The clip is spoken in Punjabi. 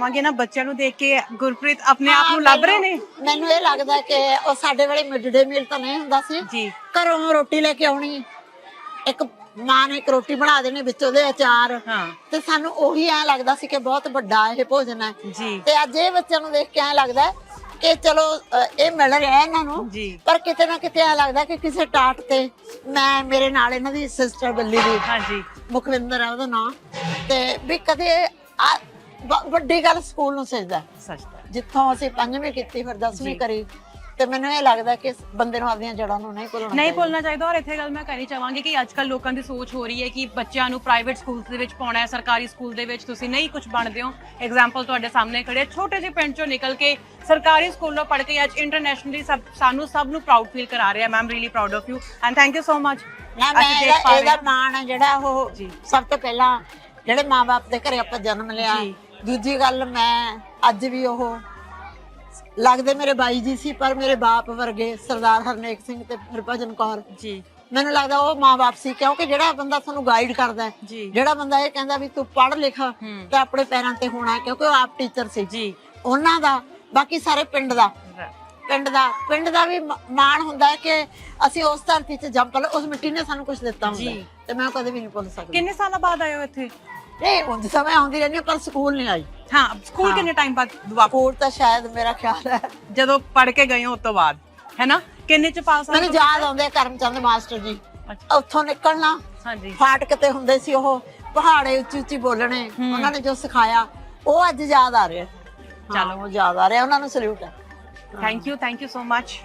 ਮੰਗੇ ਨਾ ਬੱਚਿਆਂ ਨੂੰ ਦੇਖ ਕੇ ਗੁਰਪ੍ਰੀਤ ਆਪਣੇ ਆਪ ਨੂੰ ਲੱਭ ਰਹੇ ਨੇ? ਮੈਨੂੰ ਇਹ ਲੱਗਦਾ ਕਿ ਉਹ ਸਾਡੇ ਵੇਲੇ ਮਿਡ ਡੇ ਮੀਲ ਤਾਂ ਨਹੀਂ ਹੁੰਦਾ ਸੀ। ਜੀ। ਘਰੋਂ ਰੋਟੀ ਲੈ ਕੇ ਆਉਣੀ। ਇੱਕ ਮਾਂ ਨੇ ਇੱਕ ਰੋਟੀ ਬਣਾ ਦੇਣੀ ਵਿੱਚ ਉਹਦੇ ਅਚਾਰ। ਹਾਂ। ਤੇ ਸਾਨੂੰ ਉਹੀ ਐ ਲੱਗਦਾ ਸੀ ਕਿ ਬਹੁਤ ਵੱਡਾ ਇਹ ਭੋਜਨ ਹੈ। ਜੀ। ਤੇ ਅੱਜ ਇਹ ਬੱਚਿਆਂ ਨੂੰ ਦੇਖ ਕੇ ਐ ਲੱਗਦਾ ਕਿ ਚਲੋ ਅ, ਇਹ ਮਿਲ ਰਿਹਾ ਇਹਨਾਂ ਨੂੰ। ਜੀ। ਪਰ ਕਿਤੇ ਨਾ ਕਿਤੇ ਐ ਲੱਗਦਾ ਕਿ ਕਿਸੇ ਟਾਟ ਤੇ ਮੈਂ ਮੇਰੇ ਨਾਲ ਇਹਨਾਂ ਦੀ ਸਿਸਟਰ ਬੱਲੀ ਦੀ ਹਾਂਜੀ। ਮੁਖਵਿੰਦਰ ਹੈ ਉਹਦਾ ਨਾਮ ਤੇ ਵੀ ਕਦੇ ਆ- ਵ- ਵੱਡੀ ਗੱਲ ਸਕੂਲ ਨੂੰ ਸਜਦਾ। ਸੱਚ ਤਾਂ ਜਿੱਥੋਂ ਅਸੀਂ ਪੰਜਵੀਂ ਕੀਤੀ ਫਿਰ 10ਵੀਂ ਕਰੀ ਤੇ ਮੈਨੂੰ ਇਹ ਲੱਗਦਾ ਕਿ ਬੰਦੇ ਨੂੰ ਆਪਣੀਆਂ ਜੜ੍ਹਾਂ ਨੂੰ ਨਹੀਂ ਭੁੱਲਣਾ ਨਹੀਂ ਭੁੱਲਣਾ ਚਾਹੀਦਾ ਔਰ ਇੱਥੇ ਗੱਲ ਮੈਂ ਕਹਿਣੀ ਚਾਹਾਂਗੀ ਕਿ ਅੱਜ ਕੱਲ ਲੋਕਾਂ ਦੀ ਸੋਚ ਹੋ ਰਹੀ ਹੈ ਕਿ ਬੱਚਿਆਂ ਨੂੰ ਪ੍ਰਾਈਵੇਟ ਸਕੂਲਸ ਦੇ ਵਿੱਚ ਪਾਉਣਾ ਹੈ ਸਰਕਾਰੀ ਸਕੂਲ ਦੇ ਵਿੱਚ ਤੁਸੀਂ ਨਹੀਂ ਕੁਝ ਬਣਦੇ ਹੋ। ਐਗਜ਼ਾਮਪਲ ਤੁਹਾਡੇ ਸਾਹਮਣੇ ਖੜੇ ਹੈ। ਛੋਟੇ ਜਿਹੇ ਪਿੰਡ ਚੋਂ ਨਿਕਲ ਕੇ ਸਰਕਾਰੀ ਸਕੂਲੋਂ ਪੜ੍ਹ ਕੇ ਅੱਜ ਇੰਟਰਨੈਸ਼ਨਲੀ ਸਭ ਸਾਨੂੰ ਸਭ ਨੂੰ ਪ੍ਰਾਊਡ ਫੀਲ ਕਰਾ ਰਿਹਾ। Ma'am really proud of you and thank you so much ਨਾ ਮੈਂ ਇਹਦਾ ਇਹਦਾ ਮਾਣ ਹੈ ਜਿਹੜਾ ਉਹ ਜੀ। ਸਭ ਤੋਂ ਪਹਿਲਾਂ ਜਿਹੜੇ ਮਾਪੇ ਦੇ ਘਰੇ ਆਪਾਂ ਜਨਮ ਲਿਆ ਜੀ। ਦੂਜੀ ਗੱਲ ਮੈਂ ਅੱਜ ਵੀ ਉਹ ਲੱਗਦੇ ਮੇਰੇ ਬਾਈ ਜੀ ਸੀ ਪਰ ਮੇਰੇ ਬਾਪ ਵਰਗੇ ਸਰਦਾਰ ਹਰਨੇਕ ਸਿੰਘ ਤੇ ਹਰਭਜਨ ਕੌਰ। ਜੀ। ਮੈਨੂੰ ਲੱਗਦਾ ਉਹ ਮਾਂ-ਬਾਪ ਸੀ ਕਿਉਂਕਿ ਜਿਹੜਾ ਬੰਦਾ ਤੁਹਾਨੂੰ ਗਾਈਡ ਕਰਦਾ ਹੈ ਜਿਹੜਾ ਬੰਦਾ ਇਹ ਕਹਿੰਦਾ ਵੀ ਤੂੰ ਪੜ੍ਹ ਲਿਖ ਤੇ ਆਪਣੇ ਪੈਰਾਂ ਤੇ ਹੋਣਾ ਕਿਉਂਕਿ ਉਹ ਆਪ ਟੀਚਰ ਸੀ। ਜੀ। ਉਹਨਾਂ ਦਾ ਬਾਕੀ ਸਾਰੇ ਪਿੰਡ ਦਾ। ਪਿੰਡ ਦਾ ਪਿੰਡ ਦਾ ਵੀ ਮਾਣ ਹੁੰਦਾ ਹੈ ਕਿ ਅਸੀਂ ਉਸ ਧਰਤੀ 'ਚ ਜੰਮ ਪਲੇ ਉਸ ਮਿੱਟੀ ਨੇ ਸਾਨੂੰ ਕੁਝ ਦਿੱਤਾ ਹੁੰਦਾ ਤੇ ਮੈਂ ਕਦੇ ਵੀ ਨਹੀਂ ਭੁੱਲ ਸਕਦੀ। ਕਿੰਨੇ ਸਾਲਾਂ ਬਾਅਦ ਆਏ ਹੋ ਇੱਥੇ? ਨਹੀਂ ਉਂਝ ਸਮੇਂ ਆਉਂਦੀ ਰਹਿੰਦੀ ਹਾਂ, ਪਰ ਸਕੂਲ ਨਹੀਂ ਆਈ। ਹਾਂ ਸਕੂਲ ਕਿੰਨੇ ਟਾਈਮ ਬਾਅਦ ਵਾਪਸ ਸਕੂਲ ਤਾਂ ਸ਼ਾਇਦ ਮੇਰਾ ਖਿਆਲ ਹੈ। ਜਦੋਂ ਪੜ੍ਹ ਕੇ ਗਏ ਹੋ ਉਸ ਤੋਂ ਬਾਅਦ ਹੈ ਨਾ ਕਿੰਨੇ ਚ ਪਾਸ ਆਏ ਮੈਨੂੰ ਯਾਦ ਆਉਂਦੇ ਆ ਕਰਮਚੰਦ ਮਾਸਟਰ ਜੀ। ਅੱਛਾ। ਉੱਥੋਂ ਨਿਕਲਣਾ। ਹਾਂਜੀ। ਫਾਟਕ ਤੇ ਹੁੰਦੇ ਸੀ ਉਹ ਪਹਾੜੇ ਉੱਚੀ ਉੱਚੀ ਬੋਲਣੇ ਉਹਨਾਂ ਨੇ ਜੋ ਸਿਖਾਇਆ ਉਹ ਅੱਜ ਯਾਦ ਆ ਰਿਹਾ। ਚਲੋ। ਉਹ ਯਾਦ ਆ ਰਿਹਾ ਉਹਨਾਂ ਨੂੰ ਸਲੂਟ ਹੈ thank you thank you so much